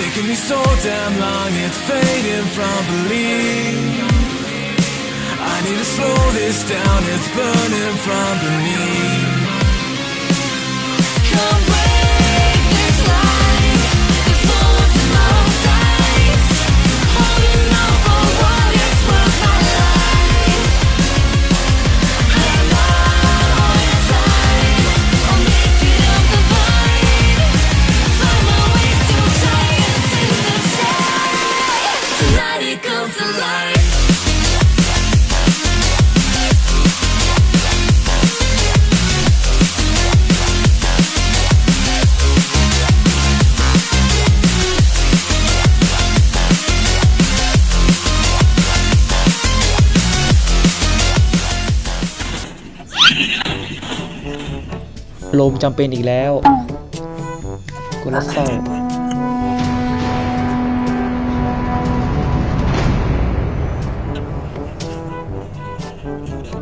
taking me so damn long, it's fading from belief. I need to slow this down, it's burning from beneath. Come จำเป็นอีกแล้วกูรักเศร้า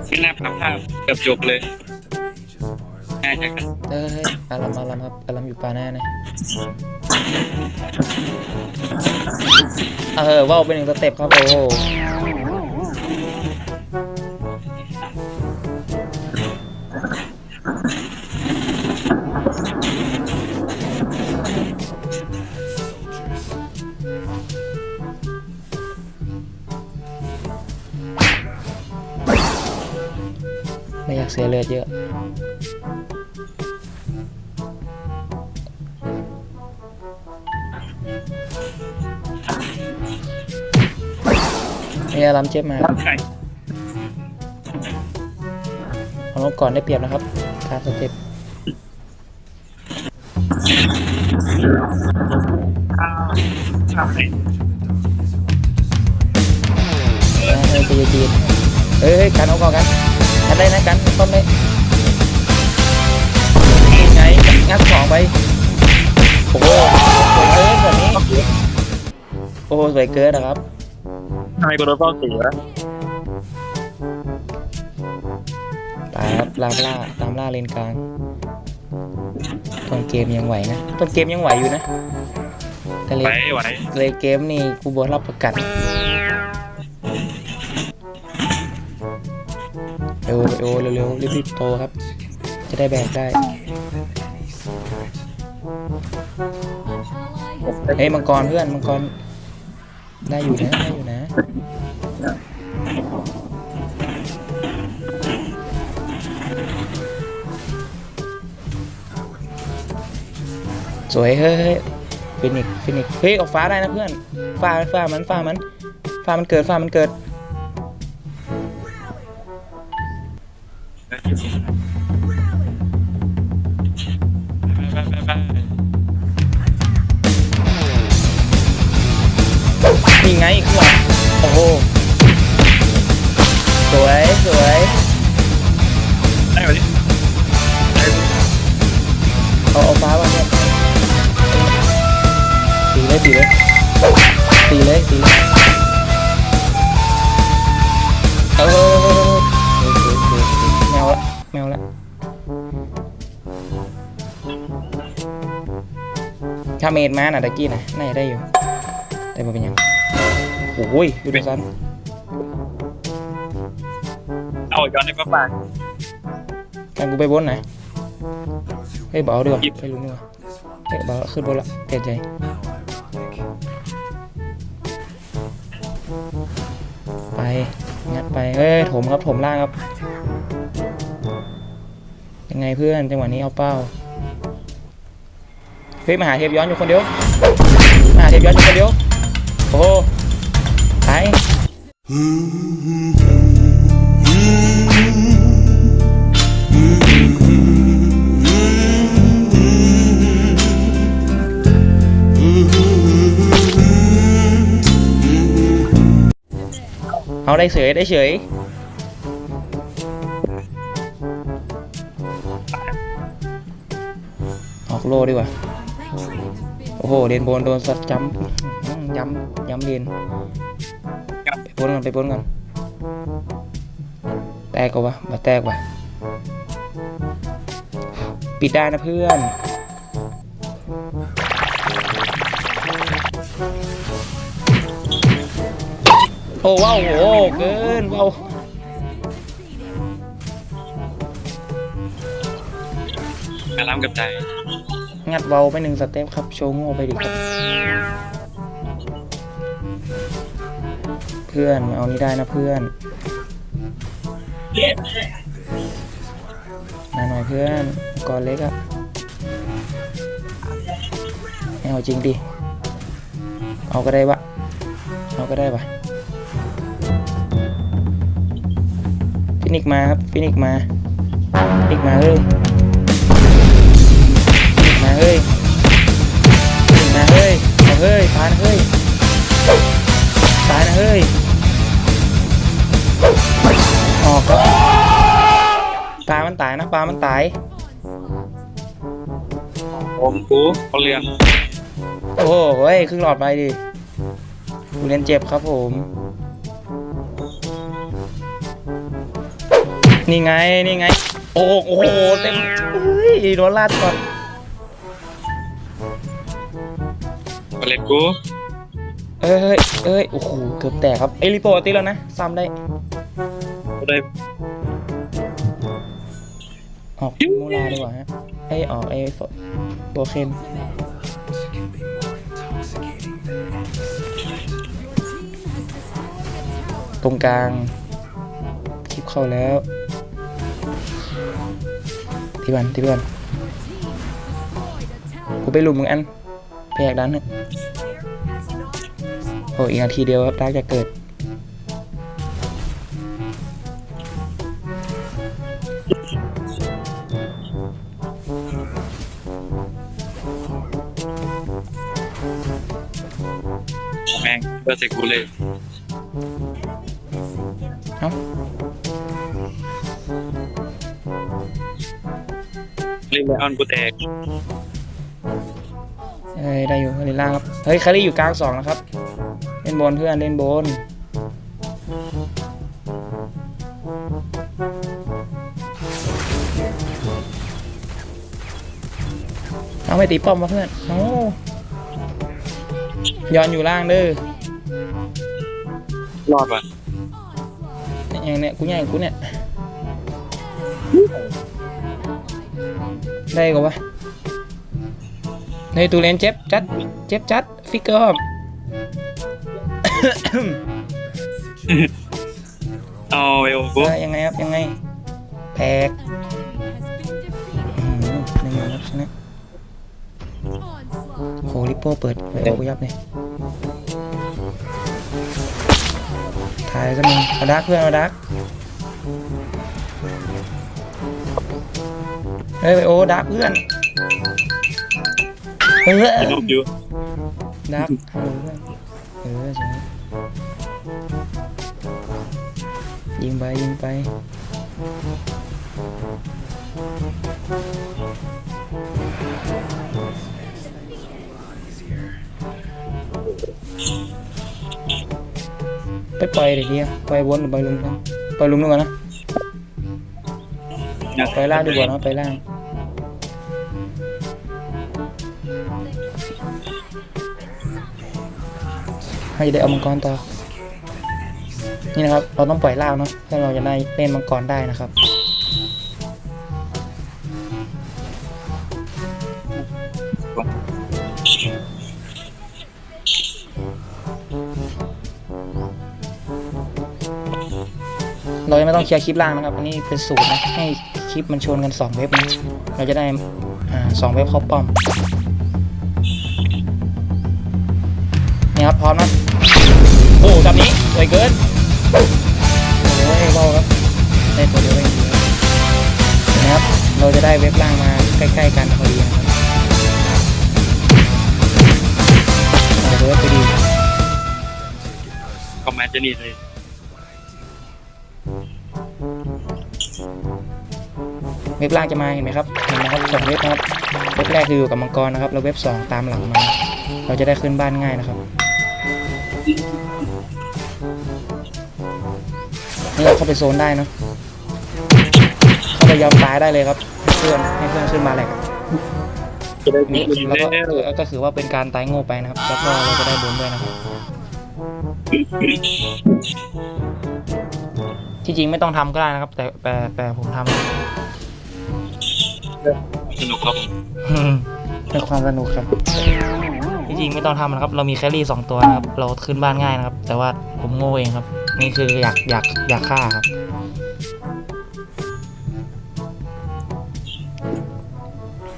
ไม่น่าพลาดภาพเกือบจบเลยง่ายจังกันเอ้ยอารัมอารัมครับอารัมอยู่ป่าหน้าเนี่ยเออว่าวเป็นหนึ่งสเต็ปครับโอ้ เสียเลือดเยอะนี่อารัมเจ็บมาใช่เอาลงก่อนได้เปรียบนะครับขาดสเต็ปใช่เฮ้ยไปยืนเฮ้ยเฮ้ยกันเอาก่อนกัน กันได้นะกันต้นเลยนี่ไงงัดสองไปโอ้โหสวยเกินแบบนี้โอ้โหสวยเกินนะครับทำไมกูโดนเป้าสีวะตายครับตามล่าตามล่าเลนกลางต้นเกมยังไหวนะต้นเกมยังไหวอยู่นะแต่เลไหวนไหว เลนเกมนี่กูบอรับประกัน วเร็วเร็วเร็วรีบๆโตครับ จะได้แบกได้เฮ้ยมังกรเพื่อนมังกรได้อยู่นะได้อยู่นะสวยเฮ้ยเฮ้ยฟินิกฟินิกเฮ้ยออกฟ้าได้นะเพื่อนฟ้าฟ้ามันฟ้ามันฟ้ามันเกิดฟ้ามันเกิดาเมดมาน่ะตะกี้นะน่าจะได้อยู่แต่มันเป็นยังโอ้ยดูดูซันเอาย้อนในป้าปากการกูไปบนไหนเฮ้ยบอกเอาดีกว่าไปลุ้นดีกว่าเฮ้ยบอกเอาขึ้นบนละเปลี่ยนใจไปงัดไปเอ้ยถมครับถมล่างครับยังไงเพื่อนจังหวะนี้เอาเป้าเฮ้ยมาหาเทปย้อนอยู่คนเดียวมาหาเทปย้อนอยู่คนเดียวโอ้โหไปเอาได้เฉยได้เฉยออกโลดีกว่า โอ้โหเรียนบนโดนสัตว์จำย้ำย้ำเรียนไปบนกันไปบนกันแตกกว่าวะมาแตกว่ะปิดได้นะเพื่อนโอ้ว้าวโอ้เกินว้าวกระล้ำกับใจ งัดเบาไปหนึ่งสเต็ปครับ โชว์โง่ไปดิครับ เพื่อนมาเอานี้ได้นะเพื่อนมาหน่อยเพื่อนก่อนเล็กอะเอาจริงดิ เอาก็ได้วะ เอาก็ได้ปะฟินิกมาครับ ฟินิกมา ฟินิกมาเฮ้ยามันตายนะปลามันตายผมกูเขาเรียนโอ้โหเฮ้ยครึ่งหลอดไปดิกูเรียนเจ็บครับผม นี่ไง นี่ไง โอ้โหโอ้โหเต็มเฮ้ยโดนลาดก่อนมาเล่นกูเอ้ยเอ้ยเอ้ยโอ้โห เกือบแตกครับ เอยรีโปรตีแล้วนะ ซ้ำได้ก็ได้ ออกมูลาดีกว่าฮะไอออกไอโบเคนตรงกลางคลิปเข้าแล้วที่บันที่บันกูไปลุมมึงอันไปอยากดันนึงโอ้อีกนาทีเดียวครับดาร์กจะเกิด แม่งเพื่อใส่กูเลยเอ้าเล่นไลออนกูแตกเอ้ยได้อยู่เล่นล่างครับ เฮ้ยคารี่อยู่กลางสองนะครับ เล่นบนเพื่อนเล่นบนเอาไปตีป้อมมาเพื่อน โอ้ย้อนอยู่ล่างเด้อ รอดว่ะเนี่ยอย่างเนี้ยกูใหญ่กูเนี่ยได้ก็วะในตูเลนเจ็บจัดเจ็บจัดฟิกเกอร์เอาไอโอกูเออยังไงครับยังไงแพกอืมหนึ่งครับชนะโหลิปโป้เปิดไปเอากูยับเลย ถ่ายก็มีเอาดักเพื่อนเอาดักเฮ้ยไปโอ้ดักเพื่อนเออไอ้นกอยู่ดักฮัลโหลเพื่อนเออใช่ยิงไปยิงไป ไปปล่อยเดี๋ยวนี้ปล่อยวนหรือปล่อยลุมกันปล่อยลุมดีกว่านะปล่อยล่างดีกว่านะปล่อยล่างให้ได้เอามังกรต่อนี่นะครับ เราต้องปล่อยล่างเนาะเพื่อเราจะได้เล่นมังกรได้นะครับ เราจะไม่ต้องเคลียร์คลิปล่างนะครับ อันนี้เป็นสูตรนะ ให้คลิปมันชนกัน 2 เว็บนะ เราจะได้สองเว็บเข้าป้อมนี่ครับพร้อมนะโอ้จับนี้สวยเกิน โอ้ยเบาครับ ได้ตัวเดียวเองนะครับ เราจะได้เว็บล่างมาใกล้ๆกันพอดีนะครับเอาเว็บไปดีคอมแมนจะนี่เลย เว็บล่างจะมาเห็นไหมครับเห็นไหมครับสองเว็บนะครับเว็บแรกคืออยู่กับมังกรนะครับ แล้วเว็บสองตามหลังมาเราจะได้ขึ้นบ้านง่ายนะครับนี่เราเข้าไปโซนได้นะเข้าไปยอมตายได้เลยครับเพื่อนให้เพื่อนขึ้นมาแหลกจะนี่แล้วแล้วก็ก็คือว่าเป็นการตายโง่ไปนะครับ แล้วก็เราจะได้บุญด้วยนะครับที่จริงไม่ต้องทำก็ได้นะครับ แต่แต่แต่ผมทำ สนุกครับผมเป็นความสนุกครับที่จริงไม่ต้องทำนะครับ เรามีแคลรี่สองตัวนะครับ เราขึ้นบ้านง่ายนะครับ แต่ว่าผมโง่เองครับ นี่คืออยากอยากอยากฆ่าครับ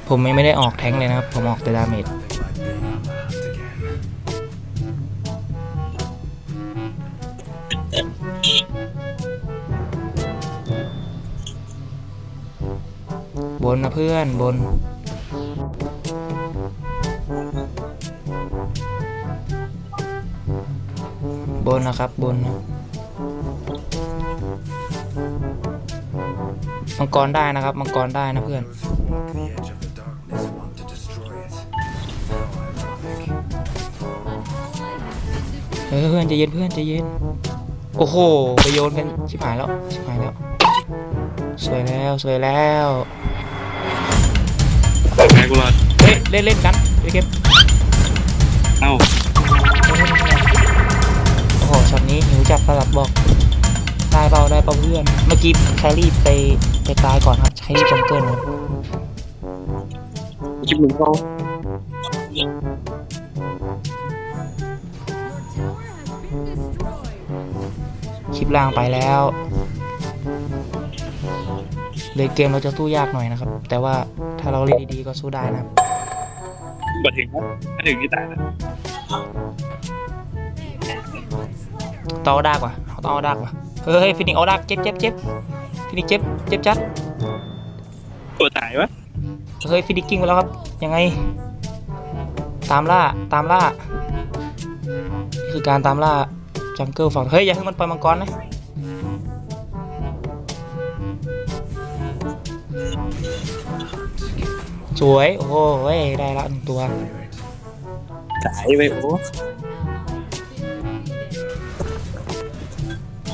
ผมไม่ไม่ได้ออกแท้งเลยนะครับ ผมออกแต่ดาเมจ บนนะเพื่อนบน บนนะครับบนนะมังกรได้นะครับมังกรได้นะเพื่อนเฮ้ยเพื่อนใจเย็นเพื่อนใจเย็น โอ้โห ไปโยนกันชิบหายแล้ว ชิบหายแล้ว สวยแล้ว สวยแล้ว กูรอดเฮ้ยเล่นเล่นกันไปเก็บเอ้าโอ้โหช็อตนี้หิวจับสลับบอก ได้เปล่าได้เปล่าเพื่อน เมื่อกี้แครี่ไปไปตายก่อนครับแครี่จังเกิลครับคิดมึงเขาคลิปล่างไปแล้ว เลยเกมเราจะสู้ยากหน่อยนะครับ แต่ว่าถ้าเราเล่นดีๆก็สู้ได้นะครับมาถึงนะมาถึงที่ตายนะต้องเอาดากว่ะเอาต้องเอาดากว่ะเฮ้ยฟินิกเอาดากเจ็บเจ็บเจ็บฟินิกเจ็บเจ็บจัดตัวตายวะเฮ้ยฟินิกกิ้งไปแล้วครับ ยังไง ตามล่าตามล่านี่คือการตามล่าจังเกิลฝั่งเฮ้ยอย่าให้มันปล่อยมังกรนะ สวย โอ้โหเว้ยได้ละหนึ่งตัวตายไปโอ้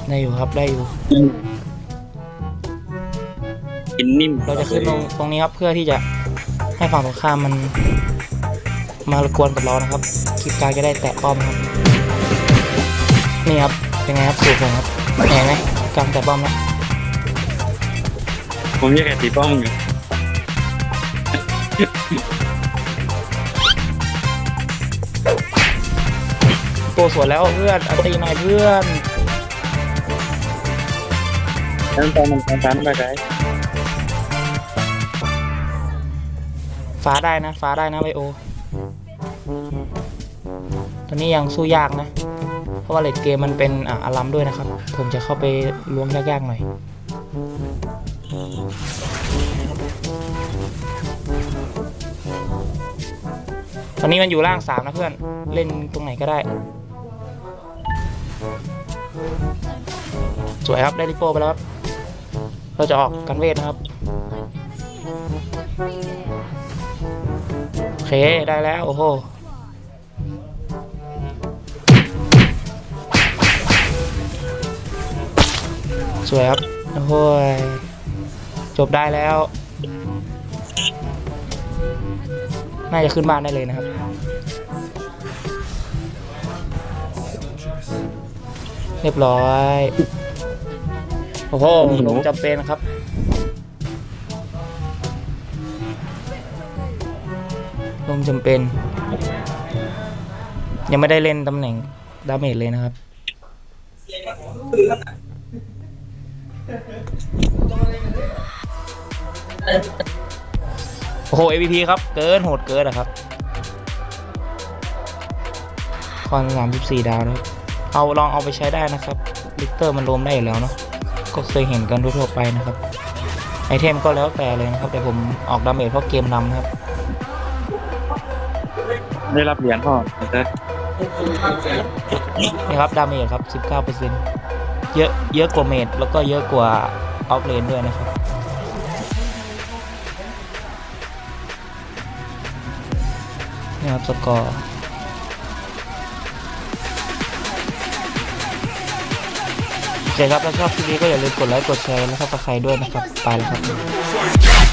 ได้อยู่ครับได้อยู่ กินนิ่มเราจะขึ้นตรงตรงนี้ครับเพื่อที่จะให้ฝั่งตรงข้ามมัน มารบกวนกับเรานะครับคลิปการจะได้แตะป้อมครับ นี่ครับเป็นไงครับสูตรผมครับเห็นไหมกำแตะป้อมนะผมยังแค่ตีป้องอยู่ ตัวสวยแล้วเพื่อนอันตีหน่อยเพื่อนตั้งตอนมันตอนตันไปไกลฟ้าได้นะ ฟ้าได้นะไวโอ ตอนนี้ยังสู้ยากนะ เพราะว่าเลดเกมมันเป็นอ่าอารัมด้วยนะครับ ผมจะเข้าไปล้วงยากๆหน่อย อนนี้มันอยู่ล่างสามนะเพื่อน เล่นตรงไหนก็ได้ สวยครับได้ลิโป้ไปแล้วครับ เราจะออกกันเวทนะครับ โอเคได้แล้ว โอ้โหสวยครับ โอ้โหยจบได้แล้ว น่าจะขึ้นบ้านได้เลยนะครับ เรียบร้อย โอ้โหลงจำเป็นครับ ลงจำเป็น ยังไม่ได้เล่นตำแหน่งดาเมจเลยนะครับโอ้โห AVP ครับ เกินโหดเกินอะครับ คอนสามสิบสี่ดาวนะครับ เอาลองเอาไปใช้ได้นะครับลิกเตอร์มันรวมได้อยู่แล้วเนาะก็เคยเห็นกันทั่วๆไปนะครับไอเทมก็แล้วแต่เลยนะครับแต่ผมออกดาเมจเพราะเกมนำนะครับ ได้รับเหรียญพ่อแต่นี่ครับดาเมจครับ 19%เยอะเยอะกว่าเมจแล้วก็เยอะกว่าออฟเลนด้วยนะครับนี่ครับสกอร์ เคครับถ้าชอบคลิปนี้ก็อย่าลืมกดไลค์กดแชร์และซับสไครด้วยนะครับไปแล้วครับ